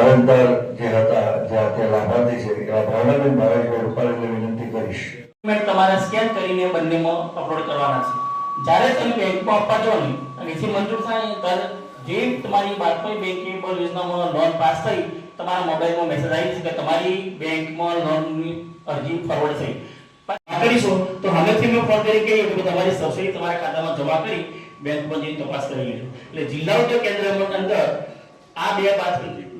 અરજદાર જે હતા જ્યાં તે લાભાર્થી છે એવા ભાવનાબેન જોડે રૂપાલીને વિનંતી કરીશ. તમારા સ્કેન કરીને બંનેમાં અપલોડ કરવાના છે. જ્યારે તમે બેંકમાં આપવા જાઓ ને, અને જે મંજૂર થાય જે તમારી બારપાઈ બેંકેબલ યોજનામાં લોન પાસ થઈ તમારા મોબાઈલમાં મેસેજ આવી છે કે તમારી બેંકમાં લોનની અરજી ફોરવર્ડ થઈ. કરીશું તો હવેથી મેં ફોન કરી કે તમારી સબસિડી તમારા ખાતામાં જમા કરી બેંકમાં જઈને તપાસ કરી લેજો. એટલે જિલ્લા ઉદ્યોગ કેન્દ્ર અંદર આ બે વાત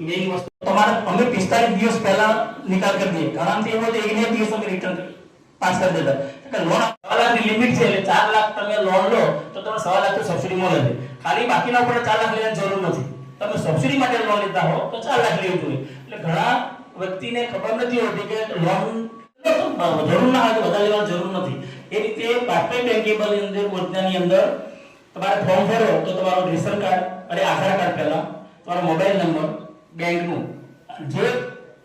મેઇન વસ્તુ. તમારે અમે પિસ્તાલીસ દિવસ પહેલા નિકાલ કરી દઈએ. ઘણાથી એવો તો એક દિવસ અમે રિટર્ન પાસ કરી દેતા. કે લોન સવા લાખની લિમિટ છે એટલે ચાર લાખ તમે લોન લો તો તમે સવા લાખ તો સબસિડી મળે છે. ખાલી બાકીના ઉપર ચાર લાખ લેવાની જરૂર નથી. તમે સબસિડી માટે લોન લેતા હો તો ચાર લાખ લેવું જોઈએ. એટલે ઘણા વ્યક્તિને ખબર નથી હોતી કે લોન જરૂર ના હોય વધારે લેવાની જરૂર નથી. એ રીતે બારપાઈ બેંકેબલ અંદર યોજનાની અંદર તમારે ફોર્મ ભરો તો તમારું રેશન કાર્ડ અને આધાર કાર્ડ પહેલા તમારો મોબાઈલ નંબર બેંકનું. જે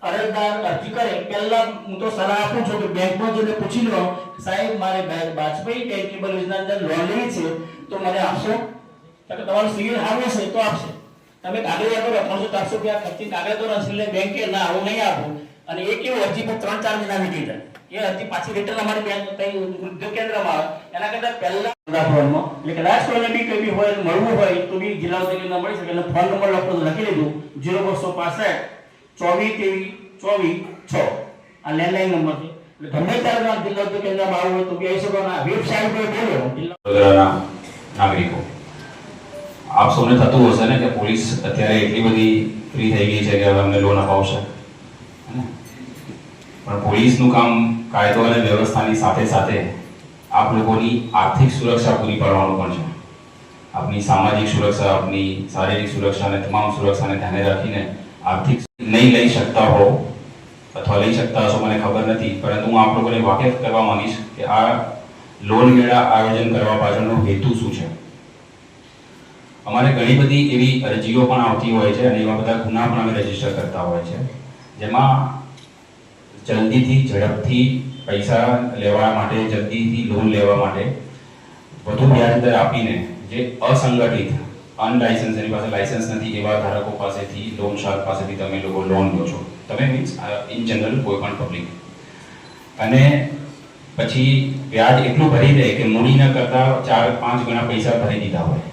અરજદાર અરજી કરે, પહેલા હું તો સલાહ આપું છું કે બેંકમાં જઈને પૂછી લો, સાહેબ, મારે વાજપેયી બેંકેબલ યોજના અંદર લોન લેવી છે, તો મને આપશો? તો કે તમારું સિવિલ સારું હશે તો આપશે. તમે કાગળ આપો ત્રણસો ચારસો રૂપિયા ખર્ચી કાગળ કરો એટલે બેંકે, ના આવું નહીં આપો. અને એ કેવું અરજી પર ત્રણ ચાર મહિના નીકળી જાય. એ અરજી પાછી રિટર્ન અમારી બેંક ઉદ્યોગ કેન્દ્રમાં આવે. એના કરતા પહેલા મળવું હોય, તો મળી શકે. એટલે ફોન નંબર લખો તો લખી લીધું જીરો બસો ચોવીસ તેવીસ ચોવીસ છ. નંબર એટલે ગમે ત્યારે નાગરિકો. આપ સૌને થતું હશે ને કે પોલીસ અત્યારે એટલી બધી ફ્રી થઈ ગઈ છે કે હવે અમને લોન અપાવશે? પણ પોલીસનું કામ કાયદો અને વ્યવસ્થાની સાથે સાથે આપ લોકોની આર્થિક સુરક્ષા પૂરી પાડવાનું પણ છે. આપની સામાજિક સુરક્ષા, આપની શારીરિક સુરક્ષા અને તમામ સુરક્ષાને ધ્યાને રાખીને આર્થિક નહીં લઈ શકતા હો અથવા લઈ શકતા હશો મને ખબર નથી, પરંતુ હું આપ લોકોને વાકેફ કરવા માંગીશ કે આ લોન મેળા આયોજન કરવા પાછળનો હેતુ શું છે. અમારે ઘણી બધી એવી અરજીઓ પણ આવતી હોય છે અને એવા બધા ગુના પણ અમે રજિસ્ટર કરતા હોય છે. જેમાં જલ્દીથી ઝડપથી પૈસા લેવા માટે, જલ્દીથી લોન લેવા માટે વધુ વ્યાજ દર આપીને જે અસંગઠિત અનલાયસન્સ એની પાસે લાયસન્સ નથી, એવા ધારકો પાસેથી લોન શાર્ક પાસેથી તમે લોકો લોન લો છો. તમે મીન્સ ઇન જનરલ કોઈ પણ પબ્લિક અને પછી વ્યાજ એટલું ભરી દે કે મૂડીના કરતા ચાર, પાંચ ગણા પૈસા ભરી દીધા હોય.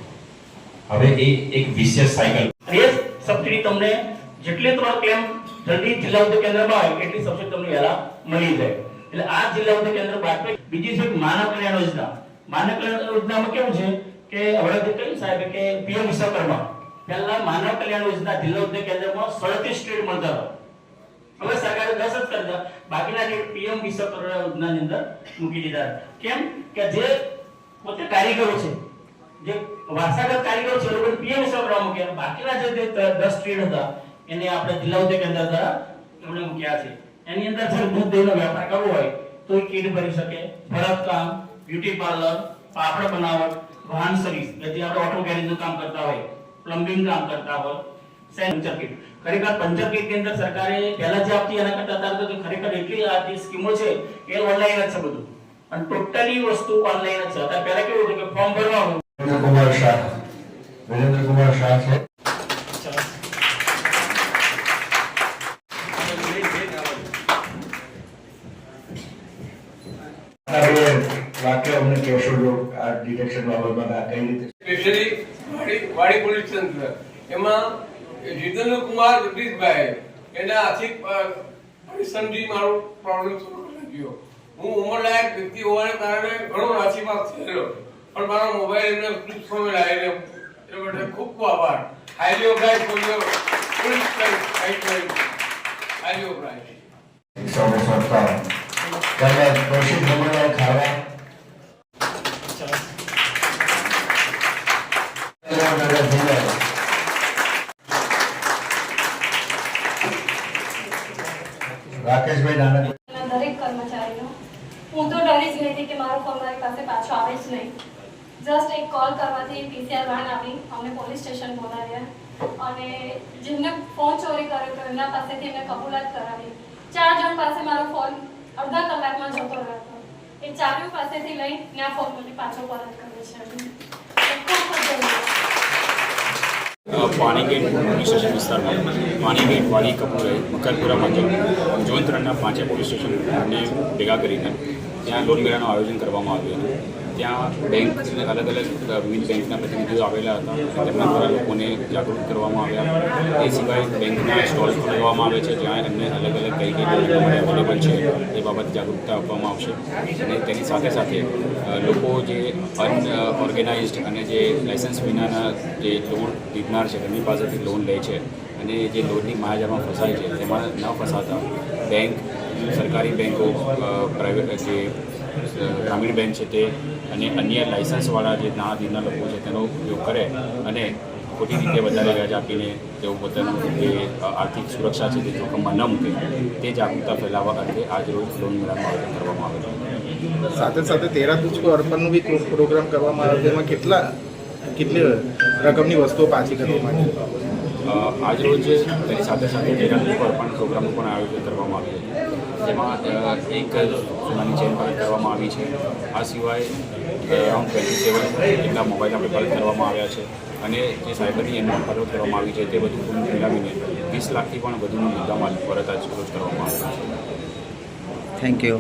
હવે એ એક વિશેષ સાયકલ સબસિડી તમને જેટલી તમારો ક્લેમ જલ્દી જિલ્લા કેન્દ્રમાં આવે, એટલી સબસિડી તમને વહેલા મળી જાય. એટલે આ જિલ્લા કેન્દ્ર બાદ બીજી છે માનવ કલ્યાણ યોજના. માનવ કલ્યાણ યોજનામાં કેવું છે કે હવે કહ્યું સાહેબ કે પીએમ વિશ્વકર્મા પહેલા માનવ કલ્યાણ યોજના જિલ્લા ઉદ્યોગ કેન્દ્રમાં સડત્રીસ સ્ટ્રીટ મળતા હવે સરકારે દસ જ કરી બાકીના જે પીએમ વિશ્વકર્મા યોજનાની અંદર મૂકી દીધા. કેમ કે જે પોતે કારીગરો છે, જે વારસાગત કારીગરો છે લોકોને પીએમ વિશ્વકર્મા મૂક્યા. બાકીના જે દસ ટ્રેડ હતા, એને આપણે જિલ્લા ઉદ્યોગ કેન્દ્ર દ્વારા એમણે મૂક્યા છે. એની અંદર જો દૂધ દહીંનો વેપાર કરવો હોય, તો કીટ ભરી શકે. ભરતકામ બ્યુટી પાર્લર, પાપડ બનાવટ, વાહન સર્વિસ એટલે આપણે ઓટો ગેરેજનું કામ કરતા હોય પ્લમ્બિંગ કામ કરતા હોય પંચર ખરેખર પંચર કીટ અંદર સરકારે પહેલા જે આપતી એના કરતા અત્યારે તો ખરેખર એટલી આ જે સ્કીમો છે, એ ઓનલાઈન જ છે બધું. અને ટોટલી વસ્તુ ઓનલાઈન જ છે. અત્યારે પહેલા કેવું હતું કે ફોર્મ ભરવાનું વિરેન્દ્રકુમાર શાહ. વિરેન્દ્રકુમાર શાહ છે. કહેશો જો આ ડિટેક્શન બાબતમાં આ કઈ રીતે સ્પેશિયલી વાડી વાડી પોલીસ તંત્ર એમાં જીતેન્દ્ર કુમાર જગદીશભાઈ એને આથી પરિશ્રમથી મારો પ્રોબ્લેમ શરૂ લાગ્યો હું ઉંમરલાયક વ્યક્તિ હોવાને કારણે ઘણો નાસીપાસ થયેલો. પણ મારો મોબાઈલ એમને ફ્લિપ ફોર્મે લાવેલો એ માટે ખૂબ ખૂબ આભાર. Highly obliged for your police highly obliged સૌને સત્તાવન ત્યારબાદ કૌશિક ભગવાન ખાવા રાકેશભાઈ નાના દરેક કર્મચારીનો. હું તો ડરી જ ગઈ કે મારો ફોન મારી પાસે પાછો આવે જ નહીં. જસ્ટ એક કોલ કરવાથી પીસીઆર વાન આવી અમને પોલીસ સ્ટેશન બોલાવ્યા. અને જેમને ફોન ચોરી કર્યો હતો એમના પાસેથી એમને કબૂલાત કરાવી. ચાર જણ પાસે મારો ફોન અડધા કલાકમાં જતો રહ્યો એ ચારેય પાસેથી લઈ આ ફોન મને પાછો પરત કર્યો છે. ખૂબ ખૂબ પાણીગેટ પોલીસ સ્ટેશન વિસ્તારમાં પાણીગેટ વાલી કપૂરે મકરપુરા મુજબ ઝોન ત્રણના પાંચે પોલીસ સ્ટેશનને ભેગા કરીને ત્યાં લોન મેળાનું આયોજન કરવામાં આવ્યું હતું. ત્યાં બેંક અલગ અલગ વિવિધ બેંકના પ્રતિનિધિઓ આવેલા હતા તેમના દ્વારા લોકોને જાગૃત કરવામાં આવ્યા. એ સિવાય બેંકના સ્ટોલ ખોલવામાં આવે છે, જ્યાં એમને અલગ અલગ કઈ કઈ અવેલેબલ છે, એ બાબત જાગૃતતા આપવામાં આવશે. અને તેની સાથે સાથે લોકો જે અનઓર્ગેનાઇઝડ અને જે લાયસન્સ વિનાના જે લોન લીધનાર છે તેમની પાસેથી લોન લે છે. અને જે લોનની માયાજામાં ફસાય છે તેમાં ન ફસાતા બેંક સરકારી બેંકો પ્રાઇવેટ જે ગ્રામીણ બેંક છે તે અને અન્ય લાયસન્સવાળા જે ના દીધના લોકો છે તેનો ઉપયોગ કરે અને ખોટી રીતે વધારે વ્યાજ આપીને તેઓ પોતાનું જે આર્થિક સુરક્ષા છે તે જોખમમાં ન મૂકે તે જાગૃતતા ફેલાવવા અર્થે આજરોજ લોન મેળાનું આયોજન કરવામાં આવેલું સાથે સાથે તેરા તુચકો અર્પણનું બી પ્રો- પ્રોગ્રામ કરવામાં આવ્યો તેમાં કેટલા કેટલી રકમની વસ્તુઓ પાછી કરવામાં અ, આજરોજ તેની સાથે સાથે ઉપર પણ પ્રોગ્રામનું પણ આયોજન કરવામાં આવ્યું હતું જેમાં એક સોનાની ચેન પરત કરવામાં આવી છે. આ સિવાય અરાઉન્ડ ટ્વેન્ટી સેવન જેટલા મોબાઈલ આપણે કરવામાં આવ્યા છે અને જે સાયબરની એમની પરત કરવામાં આવી છે તે બધું મિલાવીને વીસ લાખથી પણ વધુનો મુદ્દામાલ પરત આજ રોજ કરવામાં આવ્યો છે. Thank you